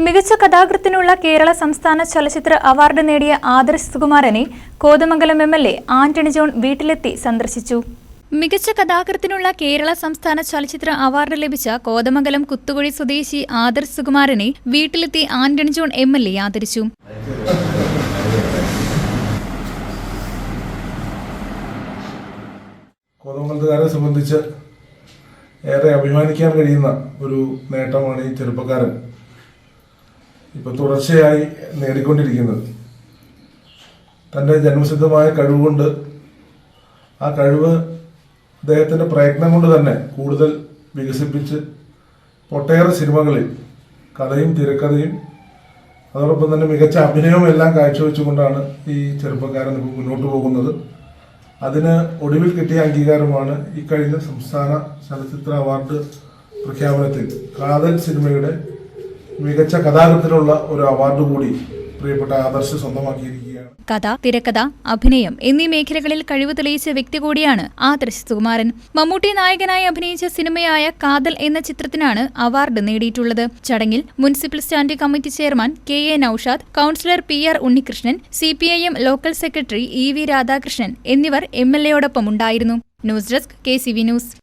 മികച്ച കഥാകൃത്തിനുള്ള കേരള സംസ്ഥാന ചലച്ചിത്ര അവാർഡ് നേടിയ Adarsh സുകുമാരനെ Kothamangalam M L A Antony John വീട്ടിലെത്തി സന്ദർശിച്ചു. മികച്ച കഥാകൃത്തിനുള്ള കേരള സംസ്ഥാന ചലച്ചിത്ര അവാർഡ് ലഭിച്ച കോതമംഗലം കുത്തുകുഴി സ്വദേശി ആദർശ് സുകുമാരനെ വീട്ടിലെത്തി Antony John M L A ആദരിച്ചു. കോതമംഗലത്തുകാരെ സംബന്ധിച്ച് ഏറെ അഭിമാനിക്കാൻ കഴിയുന്ന ഒരു നേട്ടമാണ് ഈ ചെറുപ്പക്കാരൻ. ഇപ്പൊ തുടർച്ചയായി നേടിക്കൊണ്ടിരിക്കുന്നത്. തന്റെ ജന്മസിദ്ധമായ കഴിവുകൊണ്ട് ആ കഴിവ് അദ്ദേഹത്തിന്റെ പ്രയത്നം കൊണ്ട് തന്നെ കൂടുതൽ വികസിപ്പിച്ച് ഒട്ടേറെ സിനിമകളിൽ കഥയും തിരക്കഥയും അതോടൊപ്പം തന്നെ മികച്ച അഭിനയവും എല്ലാം കാഴ്ചവെച്ചുകൊണ്ടാണ് ഈ ചെറുപ്പക്കാരൻ മുന്നോട്ട് പോകുന്നത്. അതിന് ഒടുവിൽ കിട്ടിയ അംഗീകാരമാണ് ഈ കഴിഞ്ഞ സംസ്ഥാന ചലച്ചിത്ര അവാർഡ് പ്രഖ്യാപനത്തിൽ കാതൽ സിനിമയുടെ മികച്ച കഥാകൃത്തിനുള്ള ഒരു അവാർഡ് കൂടി പ്രിയപ്പെട്ട ആദർശ് സ്വന്തമാക്കിയിരിക്കുകയാണ്. കഥ തിരക്കഥ അഭിനയം എന്നീ മേഖലകളിൽ കഴിവ് തെളിയിച്ച വ്യക്തി കൂടിയാണ് ആദർശ് സുകുമാരൻ. മമ്മൂട്ടി നായകനായി അഭിനയിച്ച സിനിമയായ കാതൽ എന്ന ചിത്രത്തിനാണ് അവാർഡ് നേടിയിട്ടുള്ളത്. ചടങ്ങിൽ municipal standing committee chairman K A Naushad councillor P R Unnikrishnan C P I M local secretary E V Radhakrishnan എന്നിവർ എം എൽ എയോടൊപ്പം ഉണ്ടായിരുന്നു. News desk K C V news.